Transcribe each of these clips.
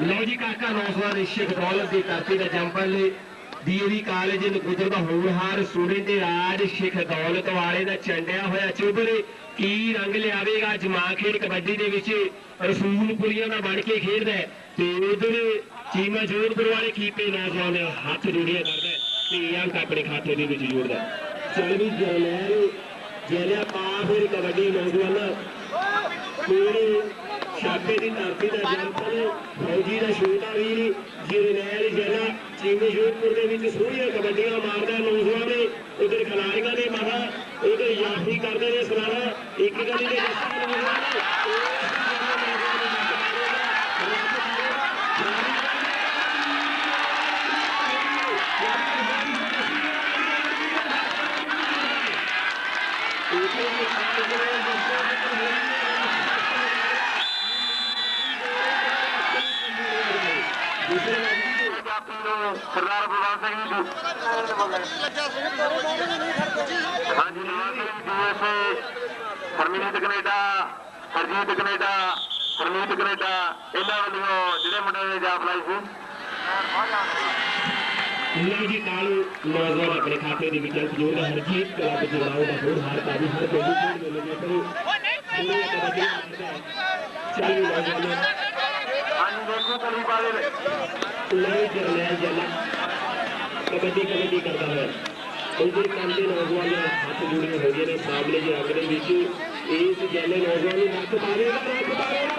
ਲਓ ਜੀ ਕਾਕਾ ਨੌਜਵਾਨ ਇਸ਼ਕ ਦੌਲਤ ਦੀ ਧਰਤੀ ਦਾ ਜੰਪਲ ਡੀਏਵੀ ਕਾਲਜ ਨਕੁਦਰ ਦਾ ਹੋਣਹਾਰ ਸਟੂਡੈਂਟ ਤੇ ਰਾਜ ਸ਼ੇਖ ਦੌਲਤ ਵਾਲੇ ਦਾ ਚੰਡਿਆ ਹੋਇਆ ਚੁੱਭਰ ਕੀ ਰੰਗ ਲਿਆਵੇਗਾ ਜਮਾ ਖੇਡ ਕਬੱਡੀ ਦੇ ਵਿੱਚ? ਰਸੂਲਪੁਰੀਆਂ ਦਾ ਬਣ ਕੇ ਖੇਡਦਾ ਤੇ ਉਧਰ ਚੀਮਾ ਜੋਧਪੁਰ ਵਾਲੇ ਕੀਪੇ ਨੌਜਵਾਨ ਹੱਥ ਜੋੜਿਆ ਕਰਦਾ ਤੇ ਅੰਕ ਆਪਣੇ ਖਾਤੇ ਦੇ ਵਿੱਚ ਜੋੜਦਾ ਹੈ। ਚੱਲ ਵੀ ਜਲੈਰ ਜਲਿਆ ਪਾ ਫਿਰ ਕਬੱਡੀ ਨੌਜਵਾਨ। ਮੇਰੇ ਛਾਪੇ ਦੀ ਧਰਤੀ ਦਾ ਜੰਪਲ ਫੌਜੀ ਦਾ ਛੋਟਾ ਵੀਰ ਜਰਨੈਲ ਜਲਾ ਚੀਨੀ ਜੋਧਪੁਰ ਦੇ ਵਿੱਚ ਸੋਹਣੀਆਂ ਕਬੱਡੀਆਂ ਮਾਰਦਾ ਨੌਜਵਾਨ ਉਧਰ ਖਿਲਾੜੀਆਂ ਨੇ ਮਹਾ ਉਧਰ ਯਾਫੀ ਕਰਦੇ ਨੇ ਸਲਾਣਾ ਇੱਕ ਗਲੀ ਦੇ ਦੱਸੀ ਨੌਜਵਾਨ ਸਰਦਾਰ ਬਲਵੰਤ ਸਿੰਘ ਜੀ। ਹਾਂਜੀ USA Harmeet Canada Harjeet Canada Harmeet Canada ਇਹਨਾਂ ਵੱਲੋਂ ਜਿਹੜੇ ਮੁੰਡੇ ਨੇ ਜਾਬ ਲਾਈ ਸੀ। ਲਓ ਜੀ ਕਾਲੂ ਨੌਜਵਾਨ ਆਪਣੇ ਖਾਤੇ ਦੇ ਵਿੱਚ ਜੋੜਦਾ ਹਰਜੀਤ ਕਲੱਬ ਜਗਰਾਉਂ ਦਾ ਹੋਰ ਹਾਰ ਕਾਬੂ ਹਰ ਕੋਈ ਖੇਡ ਮੇਲੇ ਦੇ ਕਰੂ ਚੱਲ ਵੀ ਨੌਜਵਾਨ ਹਾਂਜੀ ਦੇਖੋ ਕਲੀ ਵਾਲੇ ਲੈ ਜਰਨੈਲ ਜਲਾ ਕਬੱਡੀ ਕਬੱਡੀ ਕਰਦਾ ਹੈ ਉਹਦੇ ਕੰਮ ਦੇ ਨੌਜਵਾਨ ਹੱਥ ਜੁੜੇ ਹੋ ਗਏ ਨੇ ਸਾਹਮਣੇ ਜੀ ਅੱਗ ਵਿੱਚ ਇਸ ਜੱਲੇ ਨੌਜਵਾਨ ਨੂੰ ਹੱਥ ਪਾਵੇਗਾ ਹੱਥ ਪਾਵੇਗਾ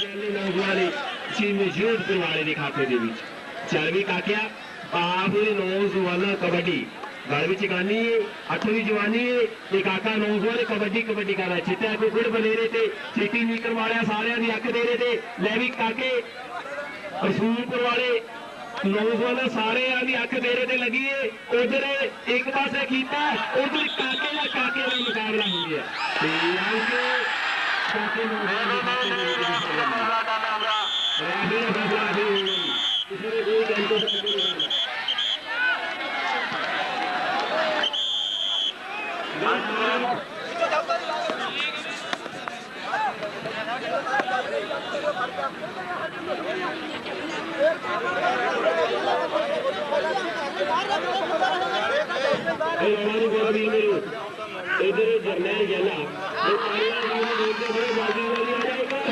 ਜੱਲੇ ਨੌਜਵਾਨ ਵਾਲੇ ਦੇ ਖਾਤੇ ਦੇ ਵਿੱਚ ਚੱਲ ਕਾਕਿਆ ਆਪ ਨੌਜਵਾਨ ਕਬੱਡੀ ਗਲ ਵਿੱਚ ਗਾਨੀ ਏ ਅੱਠਵੀਂ ਜਵਾਨੀ ਏ ਕਬੱਡੀ ਕਬੱਡੀ ਕਰਦਾ ਚਿੱਟਾ ਕੁਕੜ ਬਲੇਰੇ ਤੇ, ਚਿੱਟੀ ਨੀਕਰ ਵਾਲਿਆਂ ਸਾਰਿਆਂ ਦੀ ਅੱਖ ਦੇ ਰਹੇ ਤੇ ਲੈ ਵੀ ਕਾਕੇ, ਰਸੂਲਪੁਰ ਵਾਲੇ ਨੌਜਵਾਨ ਸਾਰਿਆਂ ਦੀ ਅੱਖ ਦੇ ਤੇ ਲੱਗੀ ਏ। ਉਧਰ ਇੱਕ ਪਾਸੇ ਕੀਤਾ, ਉਧਰ ਕਾਕੇ ਦਾ ਕਾਕੇ ਦਾ ਮੁਕਾਬਲਾ ਹੋ ਗਿਆ। ਤੇ ਅੰਕ ਕਾਕੇ ਨੌਜਵਾਨ ਦੇ ਖਾਤੇ ਦੇ ਵਿੱਚ ਹਿੱਸਾ ਲੈਂਦਾ। ਫੈਸਲਾ ਕਰਨਾ ਹੋਗਾ ਰਾਹੀ ਦਾ ਫੈਸਲਾ ਵੀ ਹੋਣਾ ਜੀ। ਕਿਸੇ ਨੇ ਕੋਈ ਜੰਤਰ ਤੱਕ ਨਹੀਂ ਕਰਨਾ ਇਹ ਰੋਣੀ ਗੋਰੀ ਮੇਰੇ ਇਧਰ ਜਰਨੈਲ ਜਲਾ ਇਹ ਪਾਰੀਆਂ ਨੂੰ ਦੇਖਦੇ ਹੋਏ ਬਾਜੀ ਵਾਲੀ ਆ ਜਾਏਗਾ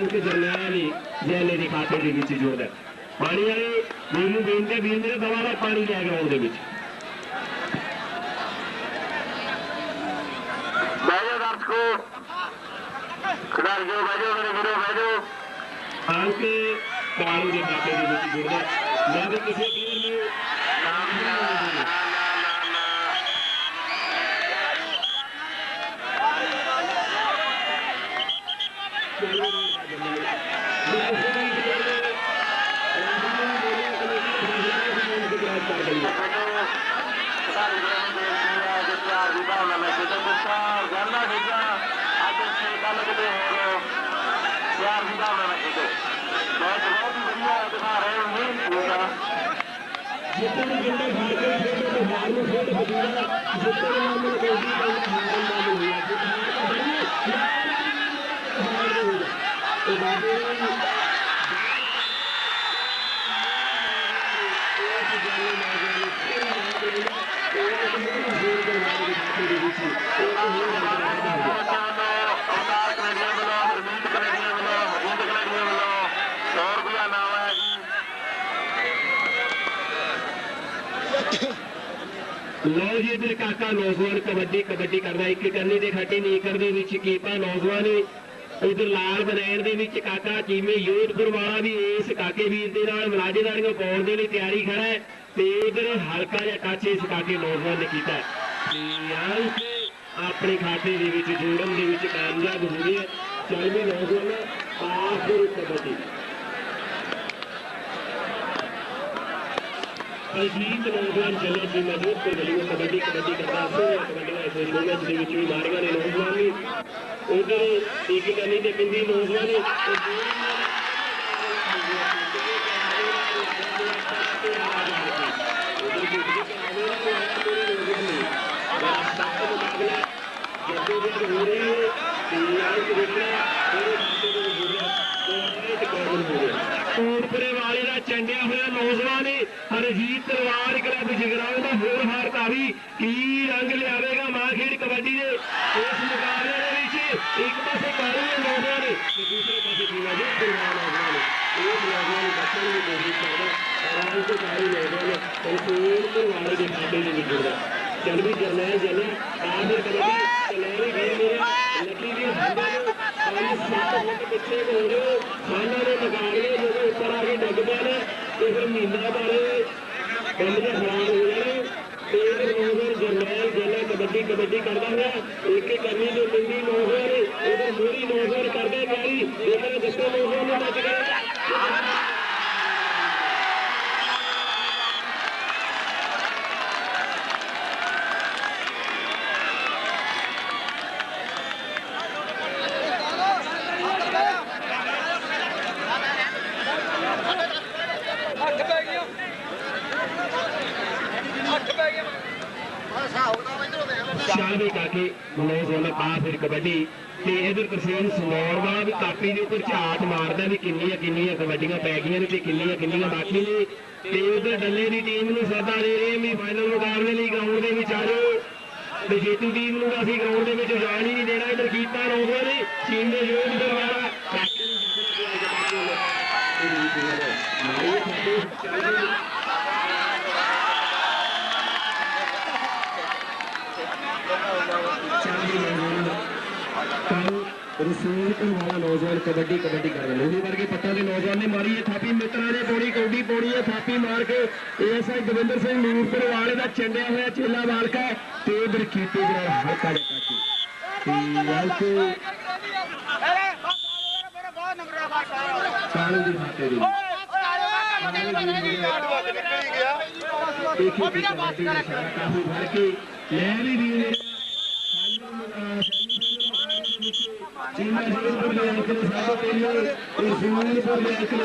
ਅੰਕ ਜਰਨੈਲ ਜੈਲੇ ਦੇ ਖਾਤੇ ਦੇ ਵਿੱਚ ਜੋੜਦਾ ਪਾਣੀ ਵਾਲੇ ਵੀਰ ਨੂੰ ਬੇਨਤੀ ਵੀਰ ਮੇਰੇ ਦਵਾਰਾ ਪਾਣੀ ਲੈ ਕੇ ਆਉਣ ਦੇ ਵਿੱਚ ਬੈਜੋ ਦਰਸ਼ਕੋ ਖਿਡਾਰੀਓ ਬੈਜੋ, ਮੇਰੇ ਵੀਰੋ ਬੈਜੋ। ਅੰਕ ਕਾਲੂ ਦੇ ਖਾਤੇ ਦੇ। ਵਿੱਚ ਜੁੜਦਾ ਮੈਂ ਵੀ ਕਿਸੇ ਪਲੇਅਰ ਨੂੰ ਨਾਮ ਨਹੀਂ ਲੈਣਾ ਖਿਡਾਰੀ ਪਿਆਰ ਦੀ ਭਾਵਨਾ ਨਾਲ ਖੇਡੋ ਬੱਚਾ ਗੰਦਾ ਖੇਡਿਆ ਅੱਜ ਇੱਥੇ ਕੱਲ ਕਿਤੇ ਹੋਰ ਪਿਆਰ ਦੀ ਭਾਵਨਾ ਨਾਲ ਖੇਡੋ ਮੈਚ ਬਹੁਤ ਹੀ ਵਧੀਆ ਦਿਖਾ ਰਹੇ ਹੋ ਨਹੀਂ ਪੂਰਾ ਜਿੱਤਣ ਜਿੰਨੇ ਭਾਰ ਕੇ ਖੇਡ ਤੇ ਹਾਰ ਨੂੰ ਖੇਡ ਬਦੂਗਾ ਜਿੱਤਣ ਨਾਮ ਨੂੰ ਕੋਈ ਵੀ ਹਾਰ ਨਾਮ ਨਹੀਂ ਹੈ ਇਹ ਬਾਬੇ ਬੱਚਿਆਂ ਵੱਲੋਂ ਅਵਤਾਰ ਕਨੇਡੀਆ ਵੱਲੋਂ ਹਰਮੀਤ ਕਨੇਡੀਆ ਵੱਲੋਂ ਹਰਜੀਤ ਕਨੇਡੀਆ ਵੱਲੋਂ 100 ਰੁਪਇਆ ਨਾਮ ਹੈ ਜੀ ਲੋ ਜੀ ਇਧਰ ਕਾਕਾ ਨੌਜਵਾਨ ਕਬੱਡੀ ਕਬੱਡੀ ਕਰਦਾ, ਇੱਕ ਕੰਨੀ ਦੇ ਖੱਟੀ ਨੀਕਰ ਦੇ ਵਿੱਚ ਕੀਪਾ ਨੌਜਵਾਨ ਇਧਰ ਲਾਲ ਬਨੈਣ ਦੇ ਵਿੱਚ ਕਾਕਾ ਚੀਮੇ ਯੋਧਪੁਰ ਵਾਲਾ ਵੀ ਇਸ ਕਾਕੇ ਵੀਰ ਦੇ ਨਾਲ ਮਲਾਜੇਦਾਰੀਆਂ ਪਾਉਣ ਦੇ ਲਈ ਤਿਆਰੀ ਖੜਾ ਹੈ ਤੇ ਇਧਰ ਹਲਕਾ ਜਿਹਾ ਟੱਚ ਇਸ ਕਾਕੇ ਨੌਜਵਾਨ ਨੇ ਕੀਤਾ ਤੇ ਅੰਕ ਆਪਣੇ ਖਾਤੇ ਦੇ ਵਿੱਚ ਜੋੜਨ ਦੇ ਵਿੱਚ ਕਾਮਯਾਬ ਹੋ ਗਏ ਚੱਲ ਨੌਜਵਾਨ ਆਖਰ ਕਬੱਡੀ। ਅਜੀਤ ਨੌਜਵਾਨ ਚੱਲੇ ਸੀ ਮਜੂਦ ਤੇ ਕਬੱਡੀ ਕਬੱਡੀ ਕਰਦਾ ਸੀ। ਕਬੱਡੀ ਇਸ ਦੇ ਵਿੱਚ ਵੀ ਮਾਰੀਆਂ ਨੇ ਨੌਜਵਾਨ। ਨੇ ਉਧਰ ਇੱਕ ਕੰਨੀ ਤੇ ਪਿੰਦੀ ਨੌਜਵਾਨ। ਕੋਟਪੁਰੇ ਵਾਲੇ ਦਾ ਚੰਡਿਆ ਹੋਇਆ ਨੌਜਵਾਨ ਏ ਤਲਵਾਰ ਕਲੱਬ ਜਗਰਾਉਂ ਦਾ ਹੋਰ ਹਾਰ ਕੀ ਰੰਗ ਲਿਆਵੇਗਾ ਮਾਂ ਖੇਡ ਕਬੱਡੀ ਦੇ। ਇਸ ਮੁਕਾਬਲੇ ਦੇ ਵਿੱਚ ਇੱਕ ਪਾਸੇ ਕਾਲੀ ਨੌਜਵਾਨ ਏ ਤੇ ਦੂਸਰੇ ਪਾਸੇ ਜੀਵਾ ਜੀ ਦਿਲਵਾਨ ਨੌਜਵਾਨ ਏ ਇਹ ਨੌਜਵਾਨ ਬੱਚੇ ਦੀ ਕੋਸ਼ਿਸ਼ ਕਰਦਾ ਔਰ ਉਹ ਕਾਲੀ ਨੌਜਵਾਨ ਸੰਪੂਰਨ ਤਲਵਾਰ ਦੇ ਖਾਤੇ ਦੇ ਵਿੱਚ ਜੁੜਦਾ। ਚੱਲ ਵੀ ਜਰਨੈਲ ਜਨੇ ਆਦਰ ਕਬੱਡੀ ਚਲਾਰੀ ਵੀਰ ਮੇਰਾ। ਲੱਕੀ ਵੀ ਹੰਦਾ ਨੂੰ। ਪੰਜ ਸੱਤ ਫੁੱਟ ਪਿੱਛੇ ਹੋ ਗਏ ਖਾਨਾਂ ਦੇ ਮੁਕਾਬਲੇ ਜਦੋਂ ਉੱਪਰ ਆ ਕੇ ਡਿੱਗ ਪਏ ਨੇ ਤੇ ਫਿਰ ਮਹੀਨਾ ਬਾਰੇ ਕੰਮ ਦੇ ਖਰਾਬ ਹੋ ਜਾਣੇ ਤੇ ਇਹ ਨੌਜਵਾਨ ਜਰਨੈਲ ਜਨੇ ਕਬੱਡੀ ਕਬੱਡੀ ਕਰਦਾ ਹੋਇਆ ਇੱਕ ਇੱਕ ਕਰਨੀ ਦੇ ਪਿੰਡੀ ਨੌਜਵਾਨ ਇਹਦੇ ਮੂਰੀ ਨੌਜਵਾਨ ਕਰਦੇ ਤਿਆਰੀ ਦੇਖਣਾ ਜਿੱਥੇ ਨੌਜਵਾਨ ਨੂੰ ਟੱਚ ਕਰੇਗਾ ਅੱਠ ਪੈ ਗਈਆਂ ਅੱਠ ਪੈ ਗਈਆਂ ਚੱਲ ਵੀ ਕਾਕੇ ਆ ਫਿਰ ਕਬੱਡੀ ਤੇ ਇਧਰ ਤਸੀਮ ਸਨੌਰ ਦਾ ਵੀ ਕਾਪੀ ਦੇ ਉੱਪਰ ਝਾਟ ਮਾਰਦਾ ਵੀ ਕਿੰਨੀਆਂ ਕਿੰਨੀਆਂ ਕਬੱਡੀਆਂ ਪੈ ਗਈਆਂ ਨੇ ਤੇ ਕਿੰਨੀਆਂ ਕਿੰਨੀਆਂ ਬਾਕੀ ਨੇ। ਤੇ ਉਧਰ ਡੱਲੇ ਦੀ ਟੀਮ ਨੂੰ ਸੱਦਾ ਦੇ ਰਹੇ ਵੀ ਫਾਈਨਲ ਮੁਕਾਬਲੇ ਲਈ ਗਰਾਊਂਡ ਦੇ ਵਿੱਚ ਆ ਜਾਓ। ਤੇ ਜੇਤੂ ਟੀਮ ਨੂੰ ਤਾਂ ਅਸੀਂ ਗਰਾਊਂਡ ਦੇ ਵਿੱਚ ਜਾਣ ਹੀ ਨਹੀਂ ਦੇਣਾ, ਇਧਰ ਕੀਤਾ ਨੌਜਵਾਨ ਨੇ ਟੀਮ ਦੇ ਯੋਗ ਦਰਵਾਰਾ ਕਾਕੇ ਨੂੰ ਮਾਰੀਏ ਖਾਤੇ ਚੱਲ ਜੀ ਰਸੂਲਪੁਰ ਵਾਲਾ ਨੌਜਵਾਨ ਕਬੱਡੀ ਕਬੱਡੀ ਕਰ ਰਿਹਾ ਲੋਹੀ ਵਰਗੇ ਪੱਟਾਂ ਦੇ ਨੌਜਵਾਨ ਨੇ ਮਾਰੀ ਹੈ ਥਾਪੀ, ਮਿੱਤਰਾਂ ਨੇ ਪੌੜੀ, ਕੌਡੀ ਪੌੜੀ ਹੈ ਥਾਪੀ ਮਾਰ ਕੇ ਐਸਆਈ ਦਵਿੰਦਰ ਸਿੰਘ ਨੂਰਪੁਰ ਵਾਲੇ ਦਾ ਚੰਡਿਆ ਹੋਇਆ ਚੇਲਾ ਬਾਲਕਾ ਤੇ ਉਧਰ ਕੀਤੇ ਜਿਹੜਾ ਹਲਕਾ ਦੇ ਕਾਕੇ ਤੇ ਵਾਲਕੇ ਕਾਲੂ ਦੀ ਖਾਤੇ ਦੀ ਦੇਖੀ ਕਿ ਕਬੱਡੀ ਦਾ ਸਾਰਾ ਕਾਬੂ ਫੜ ਵੀ ਵੀਰ ਚੀਮਾ ਦੇ ਅੰਕਲ ਸਾਹਿਬ ਪਹਿਲੇ ਰਸੂਲਪੁਰ ਦੇ ਅੰਕਲ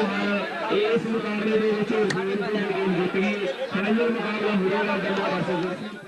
ਇਸ ਮੁਕਾਬਲੇ ਦੇ ਵਿੱਚ ਰਸੂਲਪੁਰ ਦੀ ਜਿੱਤ ਗਈ ਫਾਈਨਲ ਮੁਕਾਬਲਾ ਹੋਵੇਗਾ ਗੱਲਾਂ ਵਰਸਸ